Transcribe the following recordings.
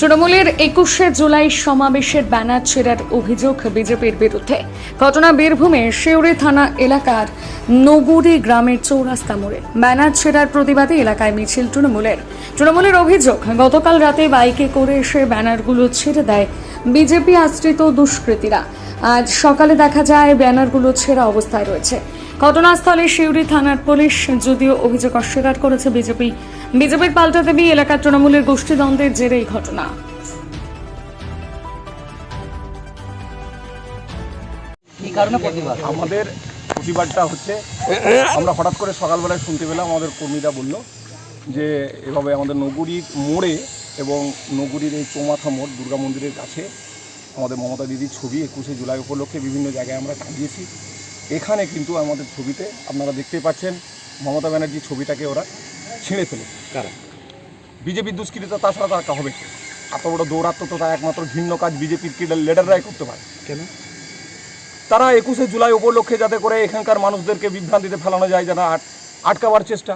তৃণমূলের একুশে জুলাই সমাবেশের ব্যানার ছেড়ার অভিযোগ বিজেপির বিরুদ্ধে। ঘটনা বীরভূমে শিউরি থানা এলাকার নগুরি গ্রামের চৌরাস্তা মোড়ে। ব্যানার ছেঁড়ার প্রতিবাদে এলাকায় মিছিল তৃণমূলের। তৃণমূলের অভিযোগ, গতকাল রাতে বাইকে করে এসে ব্যানারগুলো ছেড়ে দেয় বিজেপি আশ্রিত দুষ্কৃতীরা। আজ সকালে দেখা যায় ব্যানারগুলো ছেঁড়া অবস্থায় রয়েছে। ঘটনাস্থলে শিউরি থানার পুলিশ যদিও অভিযোগ অস্বীকার করেছে বিজেপি। বিজেপির পাল্টা দেবী এলাকার তৃণমূলের গোষ্ঠীদ্বন্দ্বের জেরে এই ঘটনা প্রতিবাদ? আমাদের প্রতিবাদটা হচ্ছে আমরা হঠাৎ করে সকালবেলায় শুনতে পেলাম আমাদের কর্মীরা বলল যে এভাবে আমাদের নগুরির মোড়ে এবং নগুরির এই চৌমাথা মোড় দুর্গা মন্দিরের কাছে আমাদের মমতা দিদির ছবি একুশে জুলাই উপলক্ষে বিভিন্ন জায়গায় আমরা টাঙিয়েছি এখানে কিন্তু আমাদের ছবিতে আপনারা দেখতেই পাচ্ছেন মমতা ব্যানার্জির ছবিটাকে ওরা ছিঁড়ে ফেলে। কারা? বিজেপির দুষ্কৃতিতা তাছাড়া তার হবে এত বড় দৌরাত্মতা একমাত্র ঘৃণ্য কাজ বিজেপির লিডাররাই করতে পারে। কেন? তারা একুশে জুলাই উপলক্ষে যাতে করে এখানকার মানুষদেরকে বিভ্রান্তিতে ফেলানো যায় যেন আটকাবার চেষ্টা।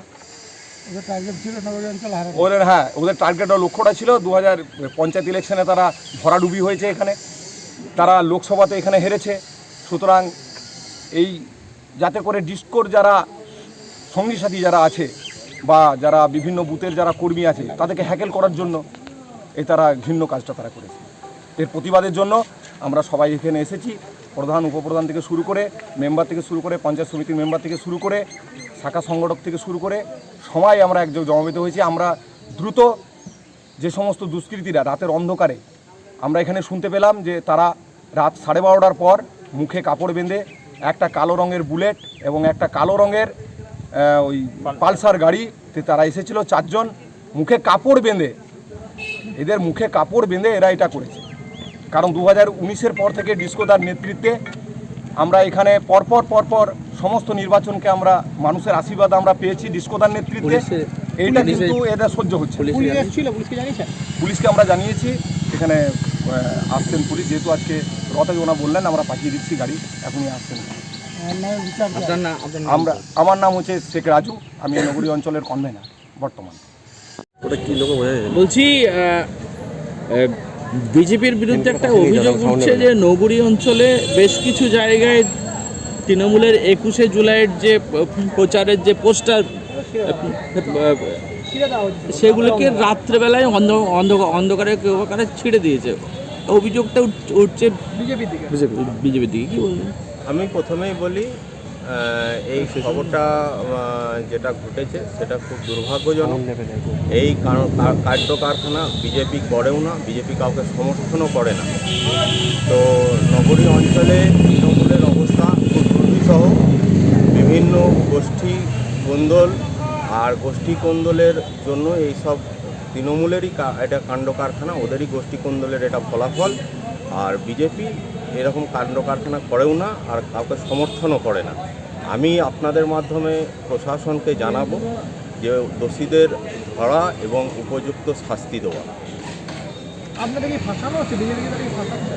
ওদের হ্যাঁ ওদের টার্গেট লক্ষ্যটা ছিল। দু হাজার পঞ্চায়েত ইলেকশনে তারা ভরাডুবি হয়েছে এখানে। তারা লোকসভাতে এখানে হেরেছে। সুতরাং এই যাতে করে ডিসকোর যারা সঙ্গী সাথী যারা আছে বা যারা বিভিন্ন বুথের যারা কর্মী আছে, তাদেরকে হ্যাকেল করার জন্য এই তারা ঘৃণ্য কাজটা তারা করেছে। এর প্রতিবাদের জন্য আমরা সবাই এখানে এসেছি। প্রধান, উপপ্রধান থেকে শুরু করে মেম্বার থেকে শুরু করে, পঞ্চায়েত সমিতির মেম্বার থেকে শুরু করে, শাখা সংগঠক থেকে শুরু করে, সবাই আমরা একযোগ জমাবেত হয়েছি। আমরা দ্রুত যে সমস্ত দুষ্কৃতীরা রাতের অন্ধকারে আমরা এখানে শুনতে পেলাম যে তারা রাত সাড়ে বারোটার পর মুখে কাপড় বেঁধে একটা কালো রঙের বুলেট এবং একটা কালো রঙের ওই পালসার গাড়িতে তারা এসেছিল চারজন। মুখে কাপড় বেঁধে। এদের মুখে কাপড় বেঁধে এরা এটা করেছে। কারণ দু হাজার উনিশের পর থেকে ডিসকোদার নেতৃত্বে আমরা এখানে পরপর পরপর সমস্ত নির্বাচনকে আমরা মানুষের আশীর্বাদ আমরা পেয়েছি ডিসকোদার নেতৃত্বে। এইটা কিন্তু এদের সহ্য হচ্ছে পুলিশকে আমরা জানিয়েছি। এখানে আসছেন পুলিশ। যেহেতু আজকে রথে ওনা বললেন আমরা পাঠিয়ে দিচ্ছি গাড়ি। এখনই আসছেন। আমরা আমার নাম হচ্ছে শেখ রাজু। আমি নগরী অঞ্চলের কনভেনার বর্তমান। ওটা কি লোক বোঝা যায়? বলছি বিজেপির বিরুদ্ধে একটা অভিযোগ উঠছে যে নগরী অঞ্চলে বেশ কিছু জায়গায় তৃণমূলের একুশে জুলাইয়ের যে প্রচারের যে পোস্টার সেগুলোকে রাত্রেবেলায় অন্ধ অন্ধ- অন্ধকারে কেউ কারে ছিঁড়ে দিয়েছে। অভিযোগটা উঠছে বিজেপি দিকে। বিজেপি দিকে। কি বলবেন আমি প্রথমেই বলি এই খবরটা যেটা ঘটেছে সেটা খুব দুর্ভাগ্যজনক। এই কার- কার- কার্য কারখানা বিজেপি করেও না বিজেপি কাউকে সমর্থনও করে না। তো নগরী অঞ্চলে তৃণমূলের অবস্থা খুব দুর্বিসহ বিভিন্ন গোষ্ঠী কোন্দল আর গোষ্ঠী কোন্দলের জন্য এই সব তৃণমূলেরই এটা কাণ্ড কারখানা ওদেরই গোষ্ঠী কোন্দলের এটা ফলাফল। আর বিজেপি এরকম কাণ্ড কারখানা করেও না আর কাউকে সমর্থনও করে না। আমি আপনাদের মাধ্যমে প্রশাসনকে জানাব যে দোষীদের ধরা এবং উপযুক্ত শাস্তি দেওয়া।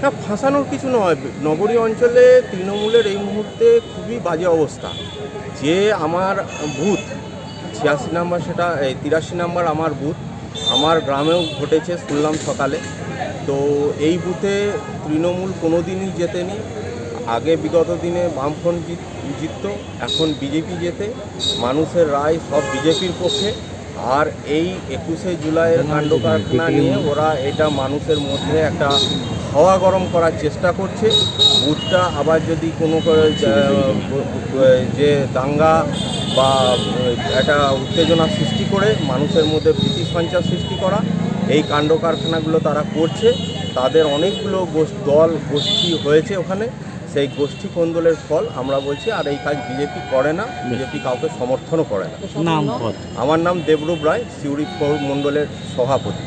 না ফাঁসানোর কিছু নয়। নগরী অঞ্চলে তৃণমূলের এই মুহূর্তে খুবই বাজে অবস্থা। যে আমার বুথ ছিয়াশি নাম্বার সেটা, এই তিরাশি নাম্বার আমার বুথ। আমার গ্রামেও ঘটেছে শুনলাম সকালে। তো এই বুথে তৃণমূল কোনো দিনই জেতেনি আগে বিগত দিনে বামফ্রন্ট জিত জিততো, এখন বিজেপি জেতে মানুষের রায় সব বিজেপির পক্ষে। আর এই একুশে জুলাইয়ের কাণ্ড কারখানা নিয়ে ওরা এটা মানুষের মধ্যে একটা হাওয়া গরম করার চেষ্টা করছে। বুথটা আবার যদি কোনো যে দাঙ্গা বা একটা উত্তেজনা সৃষ্টি করে, মানুষের মধ্যে ভীতি সঞ্চার সৃষ্টি করা, এই কাণ্ড কারখানাগুলো তারা করছে। তাদের অনেকগুলো দল গোষ্ঠী হয়েছে ওখানে। সেই গোষ্ঠী কোন্দলের ফল আমরা বলছি আর এই কাজ বিজেপি করে না বিজেপি কাউকে সমর্থনও করে না। আমার নাম দেবরূপ রায় সিউড়ি মন্ডলের মণ্ডলের সভাপতি।